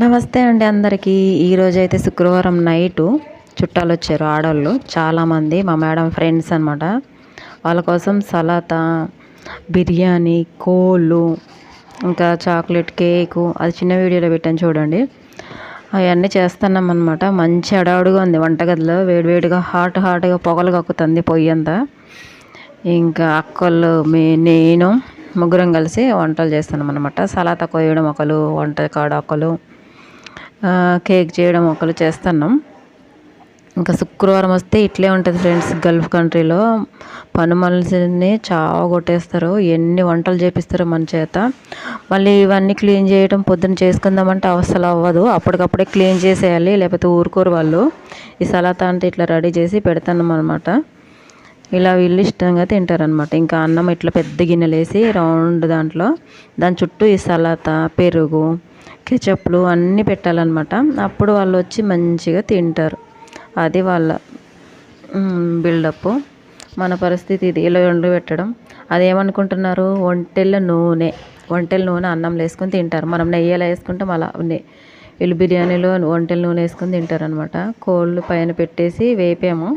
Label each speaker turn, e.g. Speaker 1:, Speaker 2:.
Speaker 1: నమస్తే అండి అందరికీ. ఈరోజు అయితే శుక్రవారం నైటు చుట్టాలు వచ్చారు ఆడవాళ్ళు చాలామంది మా మేడం ఫ్రెండ్స్ అనమాట వాళ్ళ కోసం సలాతా బిర్యానీ కోళ్ళు ఇంకా చాక్లెట్ కేకు అది చిన్న వీడియోలో పెట్టాను చూడండి. అవన్నీ చేస్తున్నాం అనమాట మంచి అడావుడుగా ఉంది వంటగదిలో. వేడివేడిగా హాట్ హాట్గా పొగలు కక్కుతుంది పొయ్యి అంతా. ఇంకా అక్కలు మే నేను ముగ్గురం కలిసి వంటలు చేస్తున్నాం అనమాట సలాత కోయడం ఒకరు వంట కాడ ఒకరు కేక్ చేయడం ఒకరు చేస్తున్నాం. ఇంకా శుక్రవారం వస్తే ఇట్లే ఉంటుంది ఫ్రెండ్స్ గల్ఫ్ కంట్రీలో. పని చాలా కొట్టేస్తారు ఎన్ని వంటలు చేపిస్తారో మన చేత. మళ్ళీ ఇవన్నీ క్లీన్ చేయడం పొద్దున్న చేసుకుందామంటే అవసరం అవ్వదు. అప్పటికప్పుడే క్లీన్ చేసేయాలి లేకపోతే ఊరుకోరు వాళ్ళు. ఈ సలాతా అంటే ఇట్లా రెడీ చేసి పెడతాం అనమాట ఇలా వీళ్ళు ఇష్టంగా తింటారనమాట ఇంకా అన్నం ఇట్లా పెద్ద గిన్నెలు వేసి రౌండ్ దాంట్లో. దాని చుట్టూ ఈ సలాత పెరుగు కెచప్లు అన్నీ పెట్టాలన్నమాట. అప్పుడు వాళ్ళు వచ్చి మంచిగా తింటారు. అది వాళ్ళ బిల్డప్. మన పరిస్థితి ఇది. ఇలా వండి పెట్టడం. అదేమనుకుంటున్నారు ఒంటెల నూనె. ఒంటెల నూనె అన్నంలో వేసుకొని తింటారు. మనం నెయ్యిలో వేసుకుంటే మళ్ళీ వీళ్ళు బిర్యానీలో వంటల నూనె వేసుకొని తింటారు అనమాట కోళ్ళు పైన పెట్టేసి వేపాము.